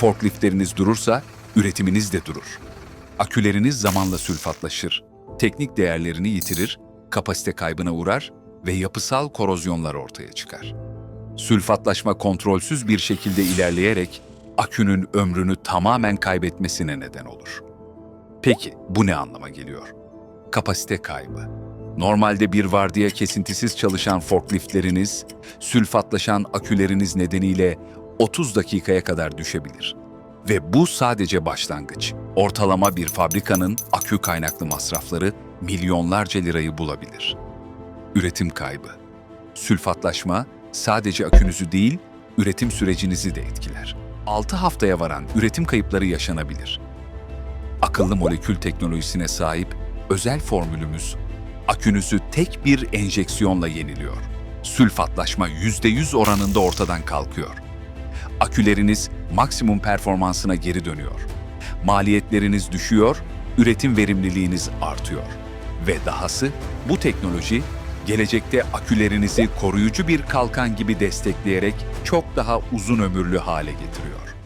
Forkliftleriniz durursa üretiminiz de durur. Aküleriniz zamanla sülfatlaşır, teknik değerlerini yitirir, kapasite kaybına uğrar ve yapısal korozyonlar ortaya çıkar. Sülfatlaşma kontrolsüz bir şekilde ilerleyerek akünün ömrünü tamamen kaybetmesine neden olur. Peki bu ne anlama geliyor? Kapasite kaybı. Normalde bir vardiya kesintisiz çalışan forkliftleriniz, sülfatlaşan aküleriniz nedeniyle 30 dakikaya kadar düşebilir. Ve bu sadece başlangıç. Ortalama bir fabrikanın akü kaynaklı masrafları milyonlarca lirayı bulabilir. Üretim kaybı. Sülfatlaşma sadece akünüzü değil, üretim sürecinizi de etkiler. 6 haftaya varan üretim kayıpları yaşanabilir. Akıllı molekül teknolojisine sahip özel formülümüz akünüzü tek bir enjeksiyonla yeniliyor. Sülfatlaşma %100 oranında ortadan kalkıyor. Aküleriniz maksimum performansına geri dönüyor. Maliyetleriniz düşüyor, üretim verimliliğiniz artıyor. Ve dahası bu teknoloji gelecekte akülerinizi koruyucu bir kalkan gibi destekleyerek çok daha uzun ömürlü hale getiriyor.